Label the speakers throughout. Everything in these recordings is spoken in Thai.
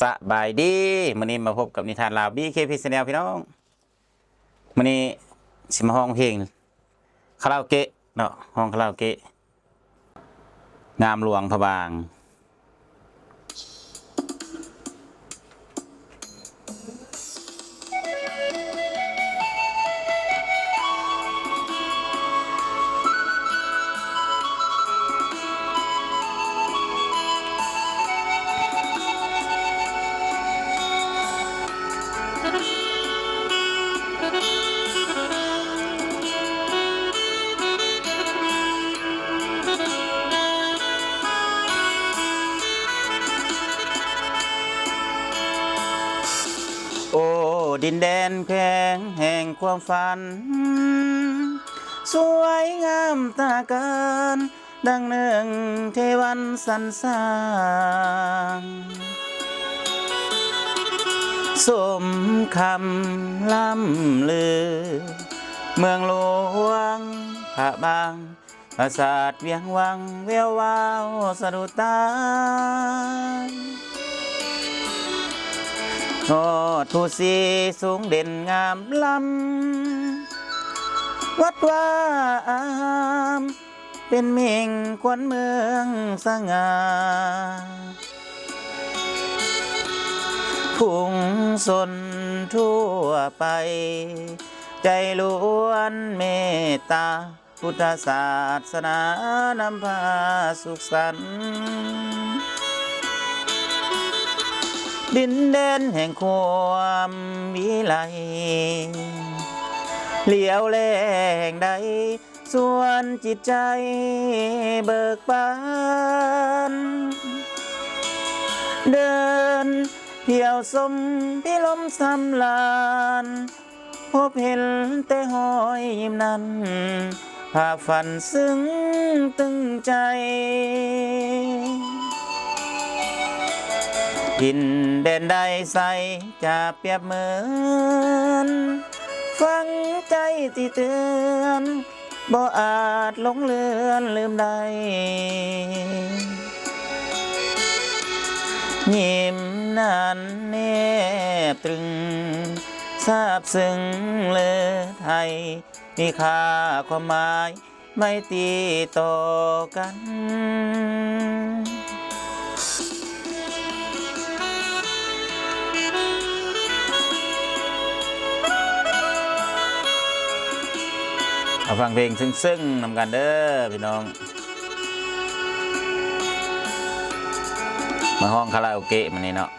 Speaker 1: สบายดีมื้อนี้มาพบกับนิทานลาวบีเคพีแนลพี่น้องมื้อนี้สิมาห้องเพลงคาราโอเกะเนาะห้องคาราโอเกะงามหลวงพระบาง ดินแดนแข็งแห่งความฝัน สวยงามตาเกิน ดังหนึ่งเทวันสันสร้างสมคำล่ำลือ เมืองหลวงพระบางปราสาทเวียงวังเวววาวสะดุดตาโอ ดผู้สีสูงเด่นงามล้ำ วัดว่าอามเป็นเมงควนเมืองสง่าพุงสนทั่วไป ใจล้วนเมตตา พุทธศาสนานำพาสุขสันต์ ดินแดนแห่งความวิไลเหลียวแลแห่งใด ส่วนจิตใจเบิกบาน เดินเที่ยวสมพิลมสำลาน พบเห็นแต่หอยยิ้มนั้นภาพฝันซึ้งตึงใจ ดินแดนใดใสจะเปรียบเหมือนฟังใจที่เตือนบ่อาจหลงเลือนลืมใดยิ้มนั้นแนบตรึงทราบซึ้งเลือไทย มีค่าความหมายไม่ตีต่อกัน เอาฟังเพลงซึ้งๆนำกันเด้อพี่น้อง มาห้องคาราโอเกะมันนี่เนาะ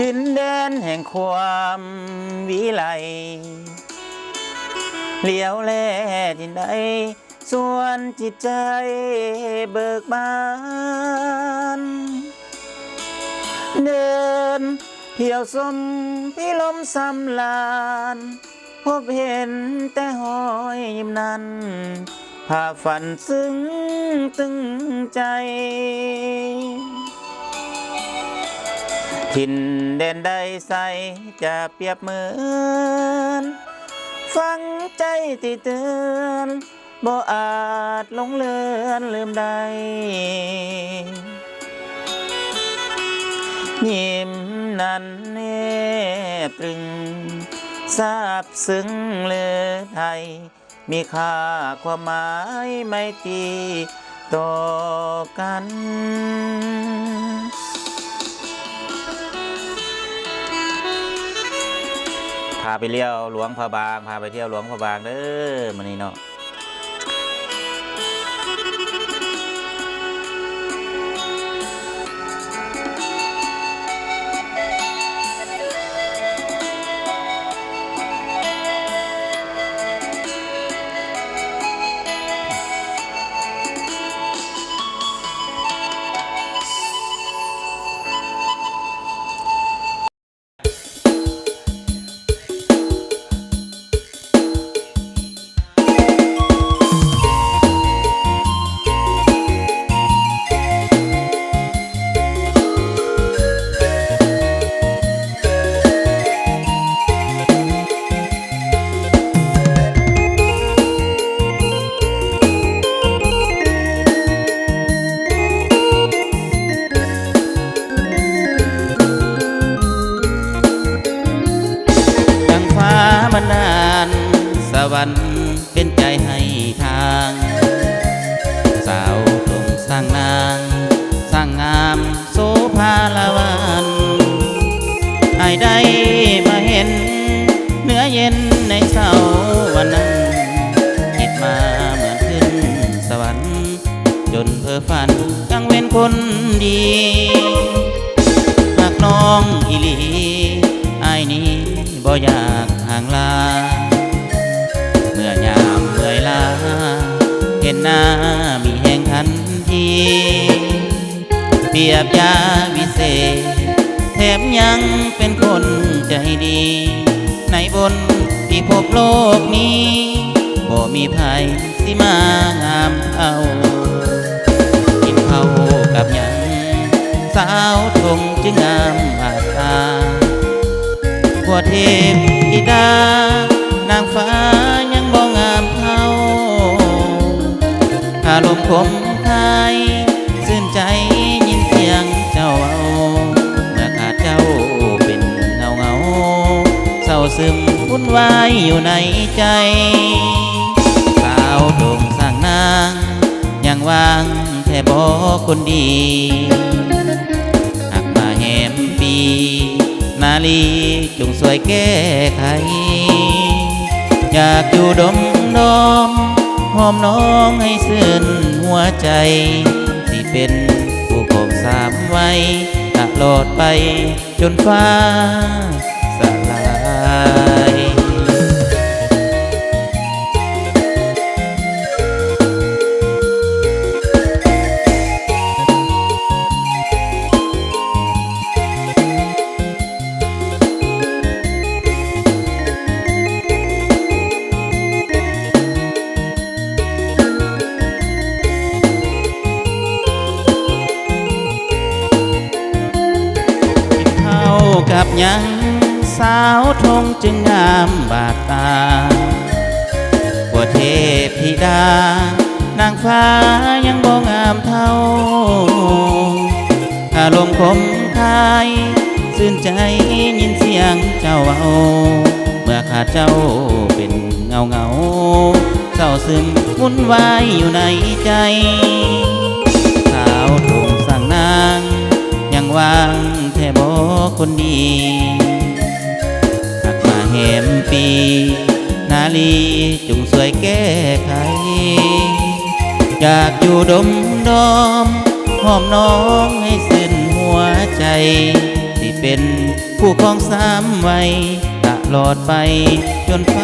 Speaker 1: ดินแดนแห่งความวิไลเลี้ยวแลที่ใด ส่วนจิตใจเบิกบาน เดินเที่ยวสมพิลมสำลาน พบเห็นแต่หอยยิ้มนั้นภาพฝันซึ้งตึงใจ ทินเด่นใดใสจะเปรียบเหมือน ฟังใจติเตือน บ่อาจหลงเลือนลืมใดยิ้มนั้นแนบตรึงทราบซึ้งเลือไทย มีค่าความหมายไม่ตีต่อกันพาไปเที่ยวหลวงพระบาง พาไปเที่ยวหลวงพระบางเด้อมันนี้เนาะ ดีหากน้องอีหลีไอ้ายนี้บ่อยากห่างลา เมื่อยามเมื่อยลา เห็นหน้ามีแห่งทันทีเปรียบยาวิเศษ แถมยังเป็นคนใจดี ในบนที่พบโลกนี้บ่มีภัยสิมางามเอา สาวทงจึงงามบาดตาบัวเทพธิดา นางฟ้ายังบ่งามเท่าถ้าลมณ์คมคายซื่นใจยินเสียงเจ้าเอาเมื่อขาดเจ้าเป็นเงาเงาเศร้าซึมวุ่นวายอยู่ในใจ สาวดงสร้างนางยังวางแท่บอกคนดี มปีนาลีจงสวยแก้ไข อยากอยู่ดมดอมหอมน้องให้ซื่นหัวใจ ที่เป็นผู้ครองสามไว้ตลอดไปจนฟ้า กับยังสาวทงจึงงามบาดตาบัวเทพธิดา นางฟ้ายังบ่งามเท่าถ้าลมณ์คมคายซื่นใจยินเสียงเจ้าเอาเมื่อขาดเจ้าเป็นเงาเงาเศร้าซึมวุ่นวายอยู่ในใจ วางแท่บอคนดีหักมาแหมปี นาลีจุงสวยแก้ไข อยากอยู่ดมดอมหอมน้องให้สิ้นหัวใจที่เป็นผู้ครองสามไว้ตลอดไปจนฟ้า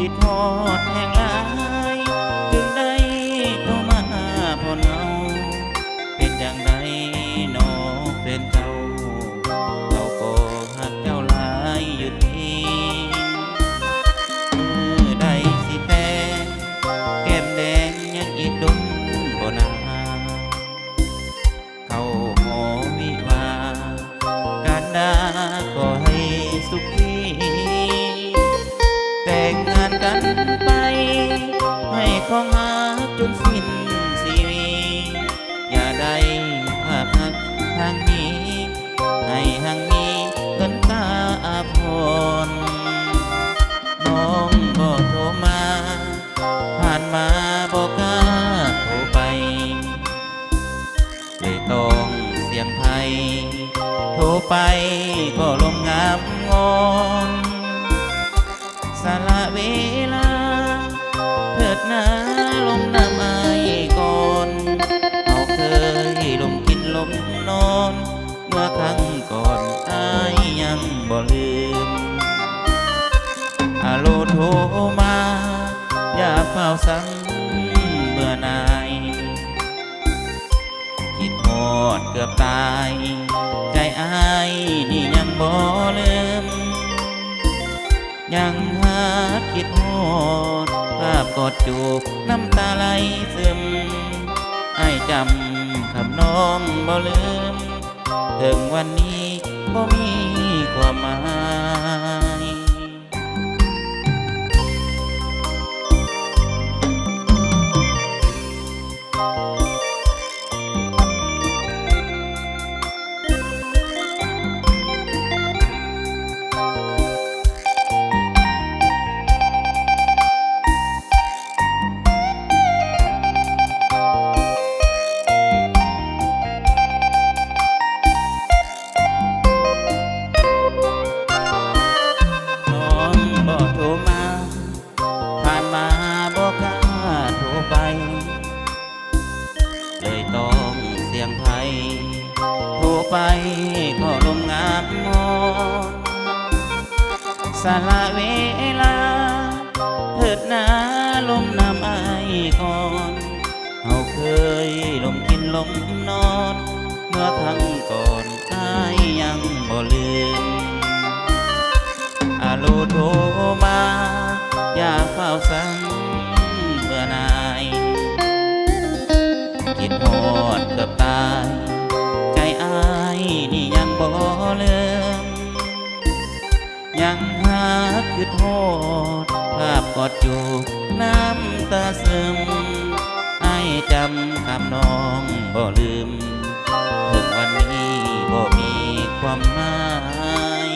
Speaker 1: คิดทอดแห่งลา ไปก็ลมงามงอนสละเวลา เถิดหนาลมน้ำไอายก่อนเอาเคยลมกินลมนอน เมื่อครั้งก่อนอายยังบ่ลืมอาโลโทรมา อย่าเฝ้าซ้ำเบื่อนาย คิดหอดเกือบตาย อายนี่ยังบ่ลืม ยังหาคิดหอดภาพกอดจูบน้ำตาไหลซึมไอ้จำคำน้องบ่ลืม ถึงวันนี้บ่มีความหมาย สละเวลา เถิดนาลมนำไอายก่อนเอาเคยลมกินลมนอน เมื่อทั้งก่อนอายยังบ่ลืมอาโลโทมา อย่าเฝ้าสั่ง อดจูน้ำตาซึมไอจำคำน้องบ่ลืม ถึงวันนี้บ่มีความหมาย